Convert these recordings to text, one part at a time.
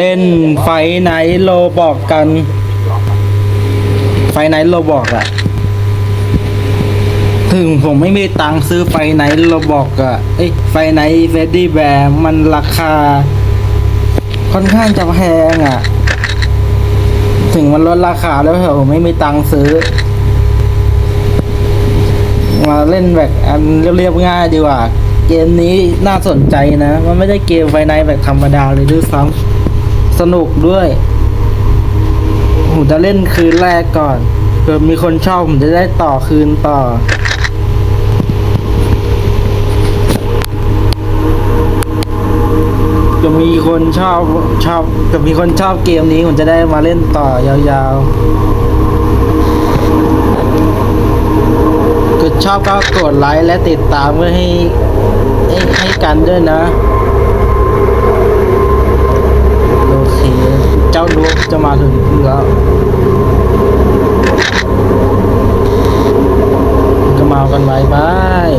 เล่นไฟไนโลบอกกัน ไฟไนโลบอกอะถึงผมไม่มีตังค์ซื้อไฟไนโลบอกอะเอ้ยไฟไนเฟดดี้แบร์มันราคา ค่อนข้างจะแพงอะถึงมันลดราคาแล้วเหรอผมไม่มีตังค์ซื้อ มาเล่นแบบอันเรียบๆง่ายดีกว่า เกมนี้น่าสนใจนะ มันไม่ได้เกมไฟไนแบบธรรมดาเลยด้วยซ้ำ สนุกด้วยผมจะเล่นคืนแรกก่อนเผื่อมีคนชอบผมจะได้ต่อคืนต่อ จะมีคนชอบชอบจะมีคนชอบเกมนี้ผมจะได้มาเล่นต่อยาวๆก็ชอบก็กดไลค์และติดตามเพื่อให้ให้ให้กันด้วยนะ เจ้าลูกจะมาถึงแล้ว ก็มากันไว้บาย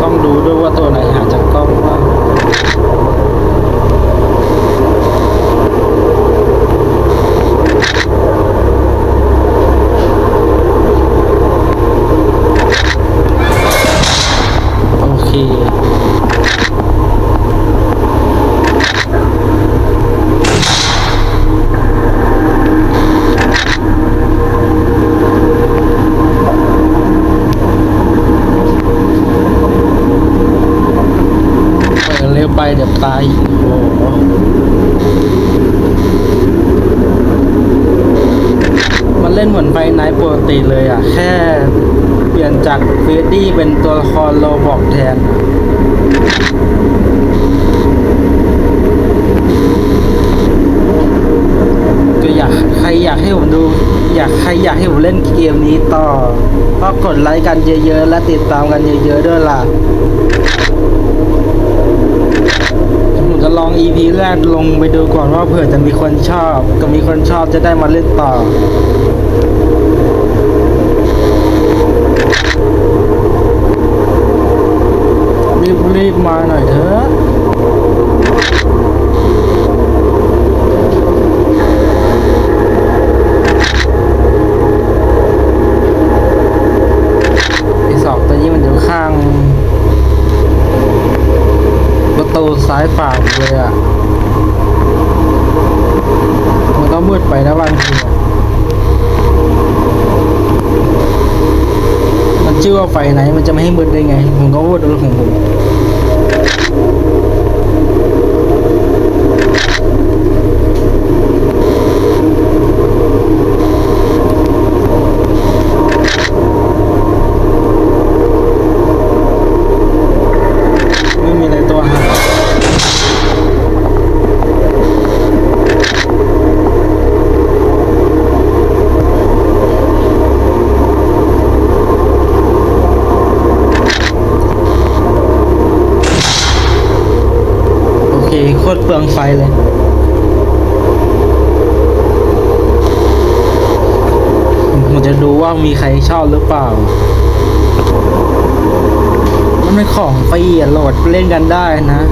ต้องดูด้วยว่าตัวไหนหาจากกล้องว่าง โอเคเปิดเร็วไปเดี๋ยวตายโอ้โหมันเล่นเหมือนไฟไนท์ปกติเลยอะ แค่ ปลี่ยนจากเฟรดดี้เป็นตัวละครโลบอกแทนก็อยากใครอยากให้ผมดู อยากใครอยากให้ผมเล่นเกมนี้ต่อ ก็กดไลค์กันเยอะๆ และติดตามกันเยอะๆด้วยล่ะผมจะลอง EP แรกลงไปดูก่อนว่าเผื่อจะมีคนชอบ ก็มีคนชอบจะได้มาเล่นต่อ รีบมาหน่อยเถอะไอสองตัวนี้มันอยู่ข้าง ประตูซ้ายฝ่าผมเลยอะ มันก็มืดไปนะบางทีมันชื่อว่าไฟไหนมันจะไม่ให้มืดได้ไง ผมก็พูดเรื่องของผม you จะดูว่ามีใครชอบหรือเปล่า มันเป็นของฟรีอะโหลดเล่นกันได้นะ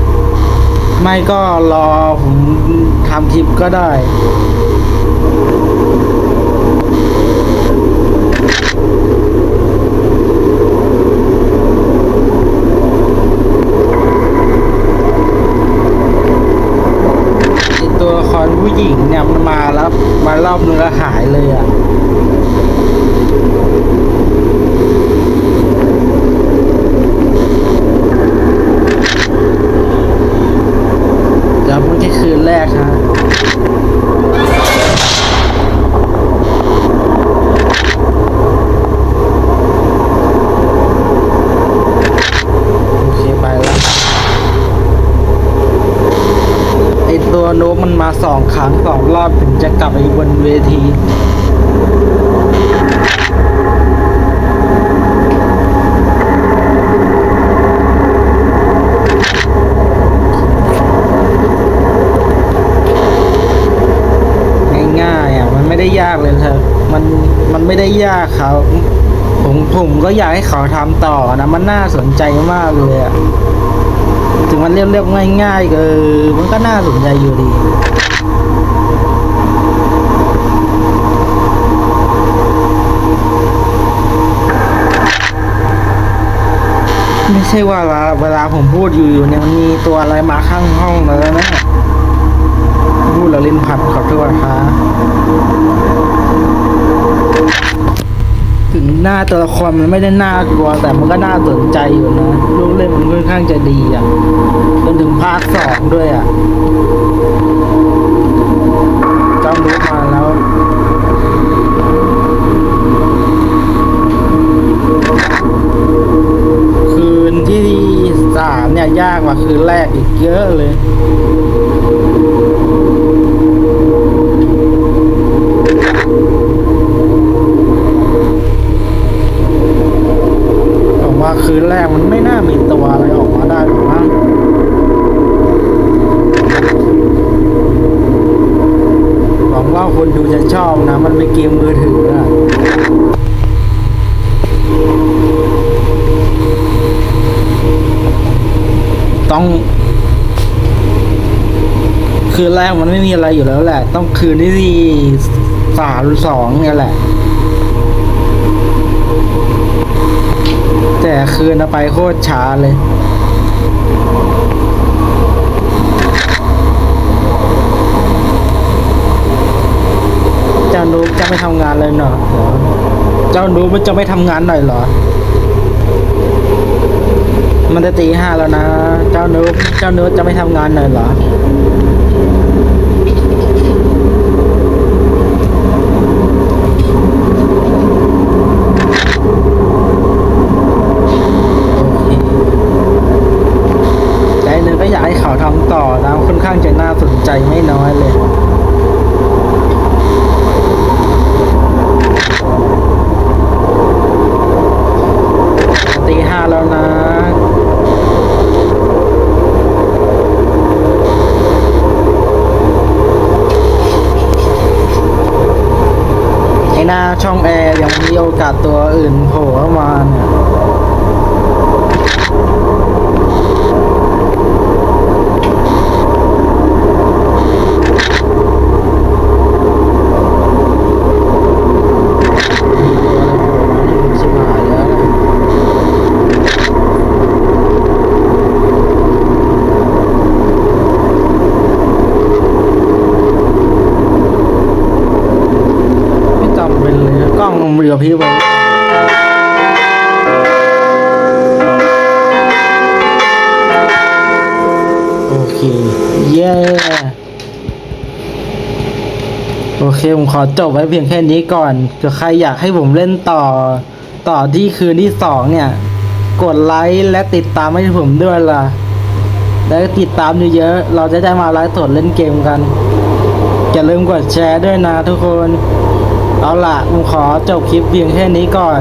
ไม่ก็รอผมทำคลิปก็ได้ สองครั้งสองรอบถึงจะกลับไปบนเวทีง่ายๆอะมันไม่ได้ยากเลยเธอ มัน มันไม่ได้ยากครับ ผม ผมก็อยากให้เขาทำต่อนะ มันน่าสนใจมากเลยอะ ถึงมันเรียบๆง่ายๆก็เออมันก็น่าสนใจอยู่ดีไม่ใช่ว่าเวลาผมพูดอยู่อยู่เนี่ยมันมีตัวอะไรมาข้างห้องแล้วนะพูดแล้วลิ้นพันขอโทษครับ ถึงหน้าตัวละครมันไม่ได้น่ากลัว แต่มันก็น่าสนใจอยู่นะลูกเล่นมันค่อนข้างจะดีอะจนถึงภาคสองด้วยอะจำรู้มาแล้วคืนที่สามเนี่ยยากกว่าคืนแรกอีกเยอะเลย ผม ว่าคืนแรกมันไม่น่ามีตัวอะไรออกมาได้หรอกมั้งหวังว่าคนดูจะชอบนะ มันเป็นเกมมือถืออะต้อง คืนแรกมันไม่มีอะไรอยู่แล้วแหละ ต้องคืนที่สามสองเนี่ยแหละ แต่คืนเอาไปโคตรช้าเลยเจ้านุ๊กจะไม่ทำงานเลยเหรอเจ้านุ๊กมันจะไม่ทำงานหน่อยเหรอ มันจะตีห้าแล้วนะ เจ้านุ๊กเจ้านุ๊กจะไม่ทำงานหน่อยเหรอเคใจหนึ่งก็อยากให้เขาทำต่อนะค่อนข้างจะน่าสนใจไม่น้อยเลย ตีห้าแล้วนะ ไอ้ หน้าช่องแอร์ยังมีโอกาสตัวอื่นโผล่เข้ามาเนี่ย ชิบหายแล้วไม่จำเป็นเลย กล้องมันเรือพี่ไปโอเค เย้ โอเค ผมขอจบไว้เพียงแค่นี้ก่อนเผื่อใครอยากให้ผมเล่นต่อ ต่อที่คืนที่สองเนี่ย กดไลค์และติดตามให้ผมด้วยล่ะ และติดตามเยอะๆ เราจะได้มาไลฟ์สดเล่นเกมกันอย่าลืมกดแชร์ด้วยนะทุกคน เอาล่ะผมขอจบคลิปเพียงแค่นี้ก่อน